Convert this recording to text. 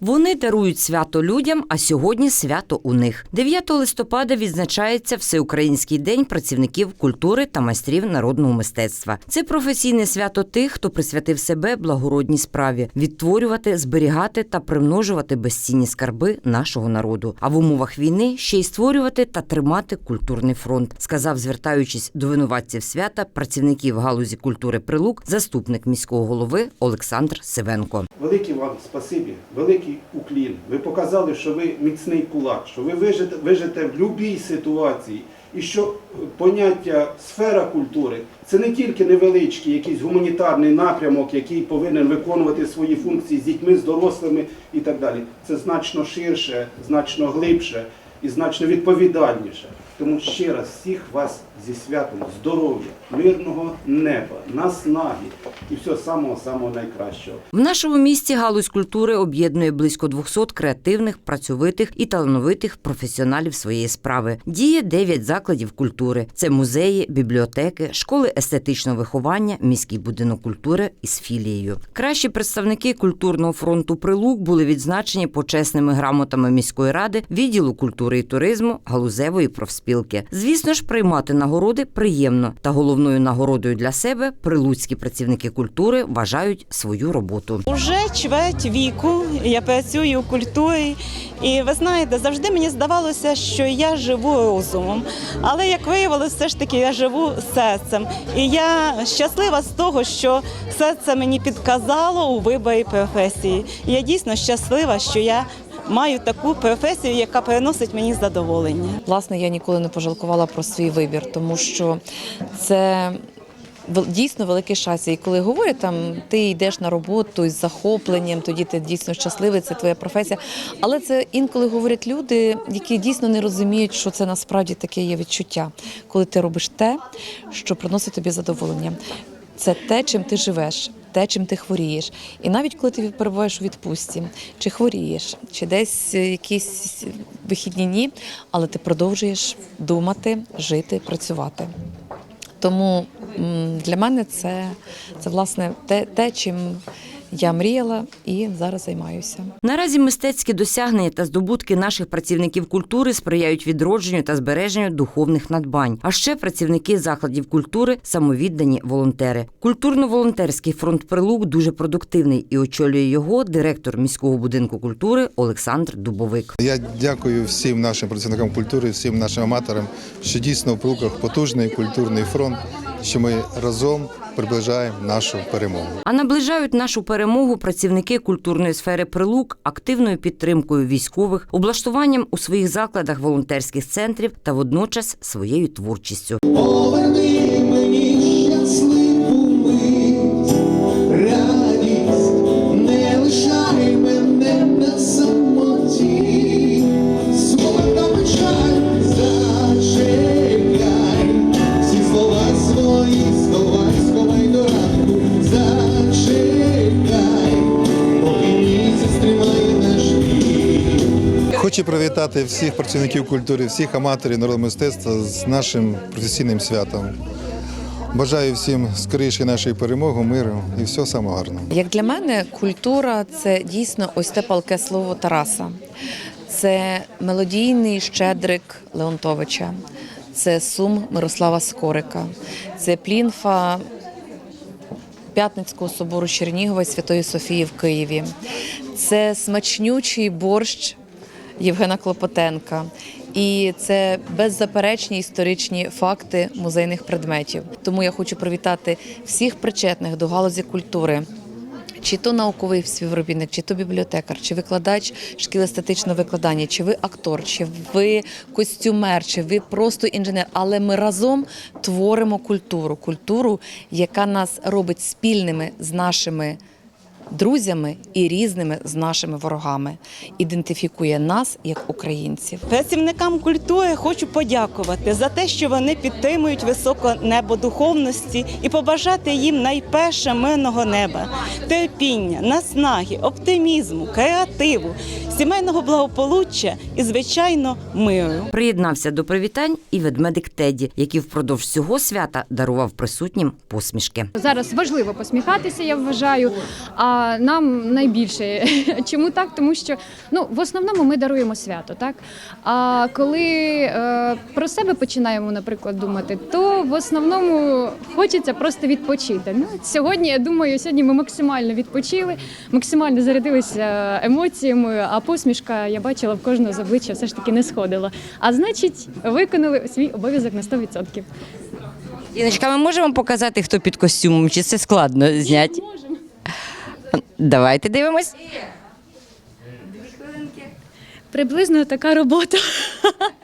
Вони дарують свято людям, а сьогодні свято у них. 9 листопада відзначається Всеукраїнський день працівників культури та майстрів народного мистецтва. Це професійне свято тих, хто присвятив себе благородній справі відтворювати, зберігати та примножувати безцінні скарби нашого народу. А в умовах війни ще й створювати та тримати культурний фронт, сказав, звертаючись до винуватців свята працівників галузі культури Прилук, заступник міського голови Олександр Сивенко. Велике вам спасибі, великий уклін. Ви показали, що ви міцний кулак, що ви вижите, вижите в будь-якій ситуації. І що поняття сфера культури це не тільки невеличкий якийсь гуманітарний напрямок, який повинен виконувати свої функції з дітьми, з дорослими і так далі. Це значно ширше, значно глибше і значно відповідальніше. Тому ще раз всіх вас зі святом здоров'я, мирного неба, наснаги і всього самого самого найкращого. В нашому місті галузь культури об'єднує близько 200 креативних, працьовитих і талановитих професіоналів своєї справи. Діє 9 закладів культури: це музеї, бібліотеки, школи естетичного виховання, міський будинок культури із філією. Кращі представники культурного фронту Прилук були відзначені почесними грамотами міської ради, відділу культури і туризму, галузевої профспілки. Звісно ж, приймати нагороди приємно, та головною нагородою для себе прилуцькі працівники культури вважають свою роботу. Уже чверть віку я працюю в культурі, і ви знаєте, завжди мені здавалося, що я живу розумом. Але як виявилося, все ж таки я живу серцем. І я щаслива з того, що серце мені підказало у виборі професії. Я дійсно щаслива, що я маю таку професію, яка приносить мені задоволення. Власне, я ніколи не пожалкувала про свій вибір, тому що це дійсно велике щастя. І коли говорять, там ти йдеш на роботу із захопленням, тоді ти дійсно щасливий, це твоя професія. Але це інколи говорять люди, які дійсно не розуміють, що це насправді таке є відчуття, коли ти робиш те, що приносить тобі задоволення. Це те, чим ти живеш. Те, чим ти хворієш, і навіть коли ти перебуваєш у відпустці, чи хворієш, чи десь е, якісь вихідні дні, але ти продовжуєш думати, жити, працювати. Тому для мене це, це власне те, те, чим я мріяла і зараз займаюся. Наразі мистецькі досягнення та здобутки наших працівників культури сприяють відродженню та збереженню духовних надбань. А ще працівники закладів культури самовіддані волонтери. Культурно-волонтерський фронт Прилук дуже продуктивний і очолює його директор міського будинку культури Олександр Дубовик. Я дякую всім нашим працівникам культури, всім нашим аматорам, що дійсно в Прилуках потужний культурний фронт, що ми разом приближаємо нашу перемогу. А наближають нашу перемогу працівники культурної сфери Прилук активною підтримкою військових, облаштуванням у своїх закладах волонтерських центрів та водночас своєю творчістю. Хочу привітати всіх працівників культури, всіх аматорів народного мистецтва з нашим професійним святом. Бажаю всім скоріше нашої перемоги, миру і всього самого гарного. Як для мене, культура це дійсно ось те палке слово Тараса. Це мелодійний щедрик Леонтовича, це сум Мирослава Скорика, це плінфа П'ятницького собору Чернігова і Святої Софії в Києві. Це смачнючий борщ Євгена Клопотенка. І це беззаперечні історичні факти музейних предметів. Тому я хочу привітати всіх причетних до галузі культури. Чи то науковий співробітник, чи то бібліотекар, чи викладач шкіл естетичного викладання, чи ви актор, чи ви костюмер, чи ви просто інженер. Але ми разом творимо культуру, культуру, яка нас робить спільними з нашими друзями і різними з нашими ворогами, ідентифікує нас як українців. Працівникам культури хочу подякувати за те, що вони підтримують високе небо духовності і побажати їм найперше мирного неба, терпіння, наснаги, оптимізму, креативу, сімейного благополуччя і, звичайно, миру. Приєднався до привітань і ведмедик Теді, який впродовж всього свята дарував присутнім посмішки. Зараз важливо посміхатися, я вважаю. А а, нам найбільше. Чому так? Тому що ну, в основному ми даруємо свято, так? А коли е, про себе починаємо, наприклад, думати, то в основному хочеться просто відпочити. Ну, сьогодні, я думаю, сьогодні ми максимально відпочили, максимально зарядилися емоціями, а посмішка я бачила в кожного з обличчя все ж таки не сходила. А значить, виконали свій обов'язок на 100%. Іночка, ми можемо показати, хто під костюмом, чи це складно зняти? Давайте дивимось. Приблизно така робота.